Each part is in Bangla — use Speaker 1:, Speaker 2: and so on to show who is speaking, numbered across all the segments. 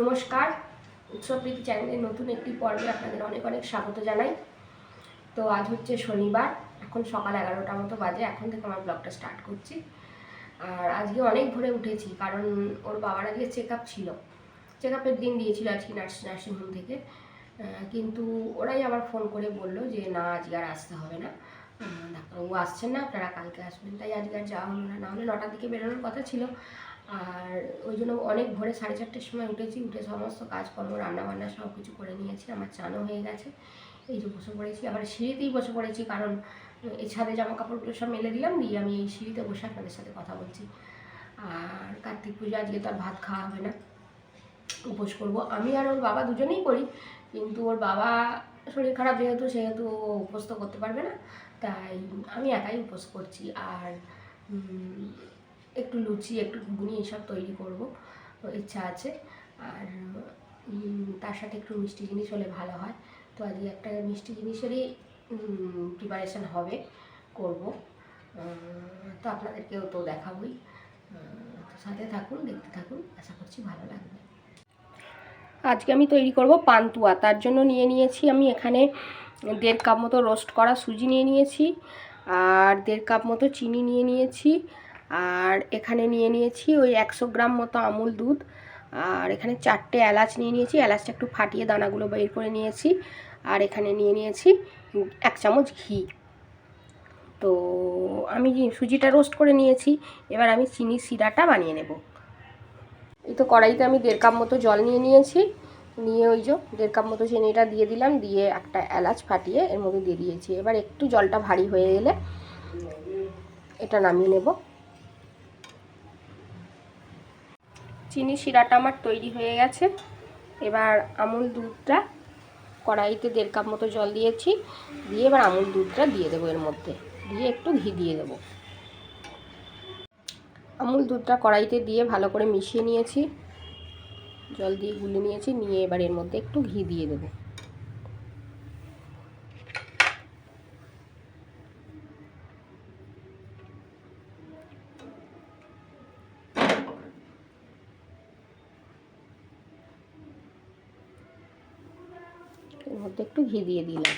Speaker 1: নমস্কার উৎসবপ্রীতি চ্যানেলের নতুন একটি পর্বে আপনাদের অনেক অনেক স্বাগত জানাই। তো আজ হচ্ছে শনিবার, এখন সকাল এগারোটা মতো বাজে, এখন থেকে আমার ব্লগটা স্টার্ট করছি। আর আজকে অনেক ভোরে উঠেছি, কারণ ওর বাবার আজকে চেক আপ ছিল। চেক আপের দিন দিয়েছিল আজকে নার্স নার্সিংহোম থেকে। কিন্তু ওরাই আবার ফোন করে বলল যে, না, আজকে আর আসতে হবে না। ডাক্তারবাবু আসছেন না, আপনারা কালকে আসবেন, তাই আজকে আর যাওয়া হলো না। নাহলে নটার দিকে বেরোনোর কথা ছিল। আর ওই জন্য অনেক ভোরে সাড়ে চারটের সময় উঠেছি, উঠে সমস্ত কাজকর্ম, রান্নাবান্না সব কিছু করে নিয়েছি, আমার চানও হয়ে গেছে। এই যে বসে পড়েছি, আবার সিঁড়িতেই বসে পড়েছি, কারণ এই ছাদে জামা কাপড়গুলো সব মেলে দিলাম, দিয়ে আমি এই সিঁড়িতে বসে আপনাদের সাথে কথা বলছি। আর কার্তিক পুজো, আজকে তো আর ভাত খাওয়া হবে না, উপোস করব। আমি আর ওর বাবা দুজনেই করি, কিন্তু ওর বাবা শরীর খারাপ যেহেতু, সেহেতু উপোস তো করতে পারবে না, তাই আমি একাই উপোস করছি। আর একটু লুচি, একটু ঘুগনি এইসব তৈরি করব ইচ্ছা আছে। আর তার সাথে একটু মিষ্টি জিনিস হলে ভালো হয়। তো আজকে একটা মিষ্টি জিনিসেরই প্রিপারেশন হবে, করব। তো আপনাদেরকেও তো দেখাবই। তো সাথে থাকুন, দেখতে থাকুন, আশা করছি ভালো লাগবে। আজকে আমি তৈরি করব পান্তুয়া, তার জন্য নিয়ে নিয়েছি আমি এখানে দেড় কাপ মতো রোস্ট করা সুজি নিয়ে নিয়েছি, আর দেড় কাপ মতো চিনি নিয়ে নিয়েছি। আর এখানে নিয়ে নিয়েছি ওই একশো গ্রাম মতো আমুল দুধ। আর এখানে চারটে এলাচ নিয়ে নিয়েছি। এলাচটা একটু ফাটিয়ে দানাগুলো বের করে নিয়েছি। আর এখানে নিয়ে নিয়েছি এক চামচ ঘি। তো আমি সুজিটা রোস্ট করে নিয়েছি, এবার আমি চিনি সিরাটা বানিয়ে নেব। এই তো কড়াইতে আমি দেড় কাপ মতো জল নিয়ে নিয়েছি। নিয়ে ওই যে দেড় কাপ মতো চিনিটা দিয়ে দিলাম। দিয়ে একটা এলাচ ফাটিয়ে এর মধ্যে দিয়ে দিয়েছি। এবার একটু জলটা ভারী হয়ে গেলে এটা নামিয়ে নেব। চিনি শিরাটা আমার তৈরি হয়ে গেছে। এবার আমুল দুধটা কড়াইতে দেড় কাপ মতো জল দিয়েছি। দিয়ে এবার আমুল দুধটা দিয়ে দেবো এর মধ্যে। দিয়ে একটু ঘি দিয়ে দেবো। আমুল দুধটা কড়াইতে দিয়ে ভালো করে মিশিয়ে নিয়েছি। জল দিয়ে গুলে নিয়েছি। নিয়ে এবার এর মধ্যে একটু ঘি দিয়ে দেবো। এর মধ্যে একটু ঘি দিয়ে দিলাম।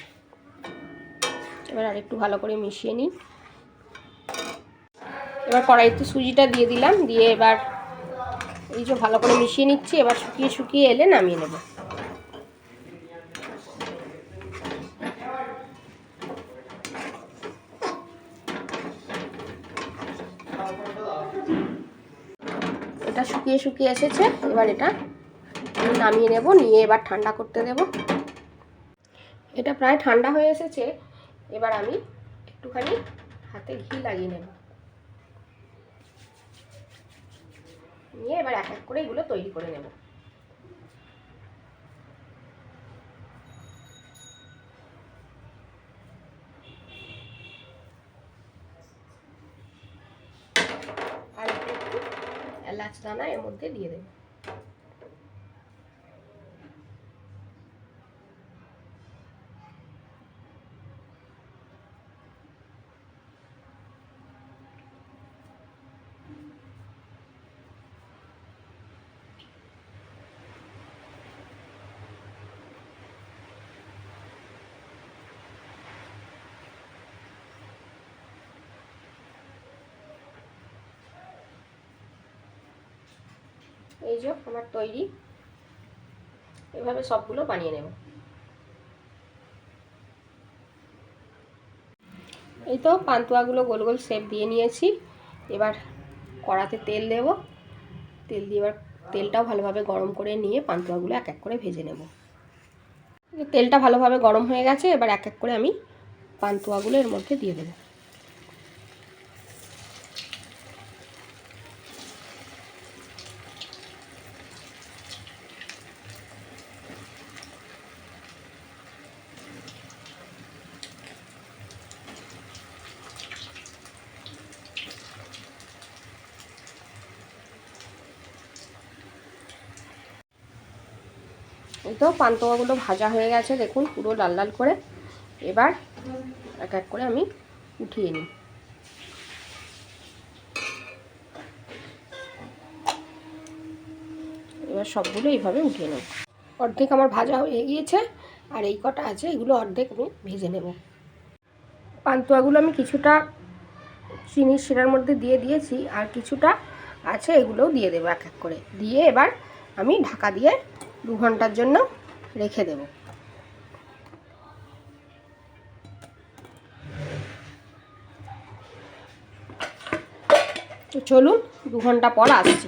Speaker 1: এবার আর একটু ভালো করে মিশিয়ে নিই। এবার কড়াইতে সুজিটা দিয়ে দিলাম, দিয়ে এবার এই যে ভালো করে মিশিয়ে নিচ্ছি, এবার শুকিয়ে শুকিয়ে এলে নামিয়ে নেব। এটা শুকিয়ে শুকিয়ে এসেছে, এবার এটা নামিয়ে নেব, নিয়ে এবার ঠান্ডা করতে দেব। এটা প্রায় ঠান্ডা হয়ে এসেছে, এবার আমি একটুখানি হাতে ঘি লাগিয়ে নেব। নিয়ে এবার এক এক করে এগুলো তৈরি করে নেব। আর এলাচ দানা এর মধ্যে দিয়ে দেবো। এই যে আমার তৈরি। এভাবে সবগুলো বানিয়ে নেব। এই তো পান্তুয়াগুলো গোল গোল শেপ দিয়ে নিয়েছি। এবার কড়াতে তেল দেব। তেল দিয়ে এবার তেলটাও ভালোভাবে গরম করে নিয়ে পান্তুয়াগুলো এক এক করে ভেজে নেব। তেলটা ভালোভাবে গরম হয়ে গেছে, এবার এক এক করে আমি পান্তুয়াগুলো এর মধ্যে দিয়ে দেবো। এই তো পান্তোয়াগুলো ভাজা হয়ে গেছে, দেখুন পুরো লাল লাল করে। এবার এক এক করে আমি উঠিয়ে নিই। এবার সবগুলো এইভাবে উঠিয়ে নেব। অর্ধেক আমার ভাজা হয়ে গিয়েছে, আর এই কটা আছে, এগুলো অর্ধেক আমি ভেজে নেব। পান্তুয়াগুলো আমি কিছুটা চিনির শিরার মধ্যে দিয়ে দিয়েছি, আর কিছুটা আছে এগুলোও দিয়ে দেবো এক এক করে। দিয়ে এবার আমি ঢাকা দিয়ে দু ঘণ্টার জন্য রেখে দেব। তো চলুন, দু ঘণ্টা পর আসছি।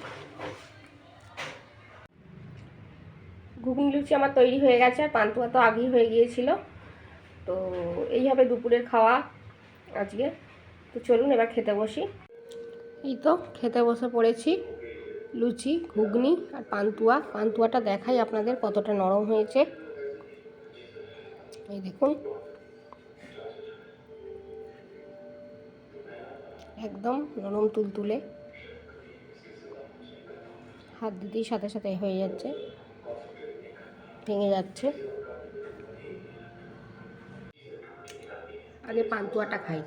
Speaker 1: ঘুগনি লুচি আমার তৈরি হয়ে গেছে, আর পান্তুয়া তো আগেই হয়ে গিয়েছিল। তো এই হবে দুপুরের খাওয়া আজকে। তো চলুন, এবার খেতে বসি। এই তো, খেতে বসে পড়েছি। লুচি, ঘুগনি আর পান্তুয়া। পান্তুয়াটা দেখাই আপনাদের কতটা নরম হয়েছে। এই দেখুন। একদম নরম তুলতুলে। হাত দিতেই সাথে সাথে হয়ে যাচ্ছে। ভেঙে যাচ্ছে। আগে পান্তুয়াটা খাই।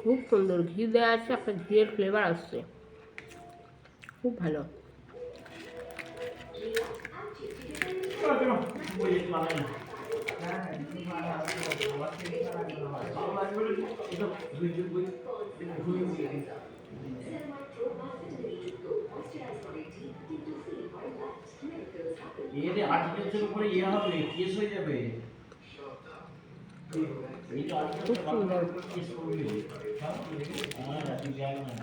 Speaker 1: খুব সুন্দর ঘি দেওয়া আছে, একটা ঘিয়ের ফ্লেভার আসছে। খুব ভালো।
Speaker 2: এর আর্টিকেলসের উপরে ইয়ে হবে, কেস হয়ে যাবে। এই যে
Speaker 1: খুব সুন্দর
Speaker 2: কেস করবে হ্যাঁ তুই যাই না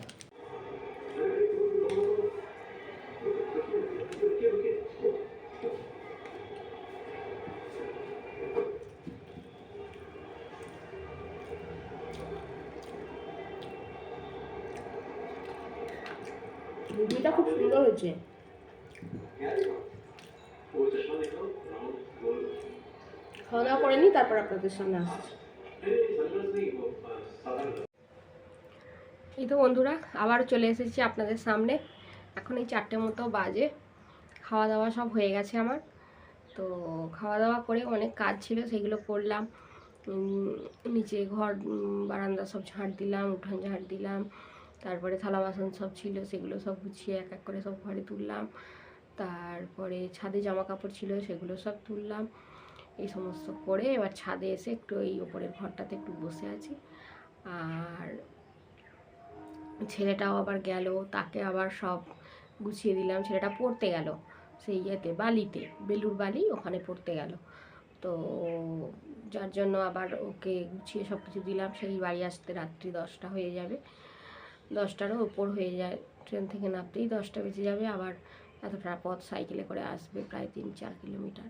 Speaker 1: ঘুগনিটা খুব সুন্দর হয়েছে খাওয়া দাওয়া করে নিই তারপর আপনাদের সামনে আসছি। এই তো বন্ধুরা আবার চলে এসেছি আপনাদের সামনে। এখন এই চারটে মতো বাজে খাওয়া দাওয়া সব হয়ে গেছে আমার। তো খাওয়া দাওয়া করে অনেক কাজ ছিল, সেগুলো করলাম। নিচে ঘর বারান্দা সব ঝাঁট দিলাম, উঠান ঝাঁট দিলাম। তারপরে থালা বাসন সব ছিল, সেগুলো সব গুছিয়ে এক এক করে সব ঘরে তুললাম। তারপরে ছাদে জামা কাপড় ছিল, সেগুলো সব তুললাম। এই সমস্ত করে এবার ছাদে এসে একটু এই ওপরের ঘরটাতে একটু বসে আছি। আর ছেলেটাও আবার গেল, তাকে আবার সব গুছিয়ে দিলাম। ছেলেটা পড়তে গেল সেই ইয়েতে, বালিতে বেলুর বালি ওখানে পড়তে গেল। তো যার জন্য আবার ওকে গুছিয়ে সব কিছু দিলাম। সেই বাড়ি আসতে রাত্রি দশটা হয়ে যাবে। দশটারও ওপর হয়ে যায়। ট্রেন থেকে নামতেই দশটা বেজে যাবে। আবার এতটা পথ সাইকেলে করে আসবে, প্রায় তিন চার কিলোমিটার।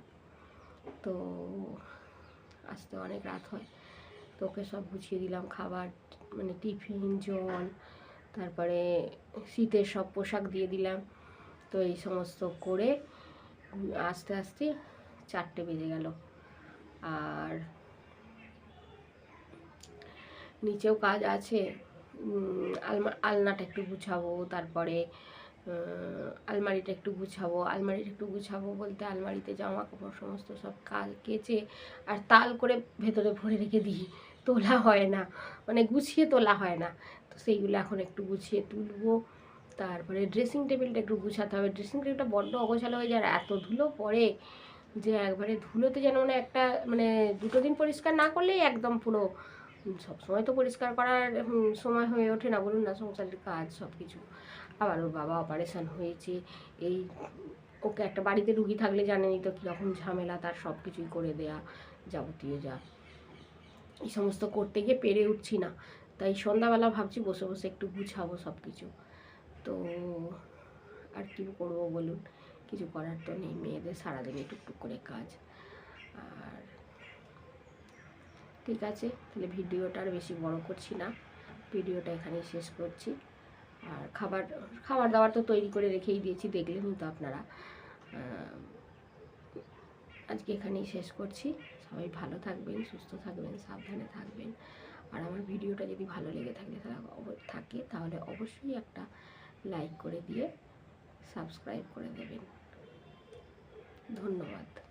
Speaker 1: তো আসতে অনেক রাত হয়। তো ওকে সব গুছিয়ে দিলাম, খাবার মানে টিফিন, জল, তারপরে শীতের সব পোশাক দিয়ে দিলাম। তো এই সমস্ত করে আস্তে আস্তে চারটে বেজে গেল। আর নিচেও কাজ আছে। আলমা, আলনাটা একটু গুছাবো, তারপরে আলমারিটা একটু গুছাবো, আলমারিটা একটু গুছাবো বলতে আলমারিতে জামা কাপড় সমস্ত সব কাল কেচে আর তাল করে ভেতরে ভরে রেখে দিই, তোলা হয় না মানে গুছিয়ে তোলা হয় না। তো সেইগুলো এখন একটু গুছিয়ে তুলবো, তারপরে ড্রেসিং টেবিলটা একটু গুছাতে হবে। ড্রেসিং টেবিলটা বড্ড অগোছালো হয়ে যায় আর এত ধুলো পড়ে যে একবারে ধুলোতে যেন মানে একটা মানে দুটো দিন পরিষ্কার না করলেই একদম পুরো সবসময় তো পরিষ্কার করার সময় হয়ে ওঠে না, বলুন না, সংসারের কাজ সব কিছু আবার ওর বাবা অপারেশান হয়েছে, এই ওকে একটা বাড়িতে রুগী থাকলে জানেনই তো কীরকম ঝামেলা, তার সব কিছুই করে দেয়া যাবতীয় যা। এই সমস্ত করতে গিয়ে পেরে উঠছি না, তাই সন্ধ্যাবেলা ভাবছি বসে বসে একটু গুছাবো সব কিছু তো আর কি করব বলুন, কিছু করার তো নেই, মেয়েদের সারাদিনে টুকটুক করে কাজ। আর ঠিক আছে, তাহলে ভিডিওটা আর বেশি বড় করছি না। ভিডিওটা এখানেই শেষ করছি। আর খাবার খাবার দাবার তো তৈরি করে রেখেই দিয়েছি দেখলেনই তো আপনারা। আজকে এখানেই শেষ করছি। সবাই ভালো থাকবেন, সুস্থ থাকবেন, সাবধানে থাকবেন। আর আমার ভিডিওটা যদি ভালো লেগে থাকে, তাহলে থাকে, তাহলে অবশ্যই একটা লাইক করে দিয়ে সাবস্ক্রাইব করে দেবেন। ধন্যবাদ।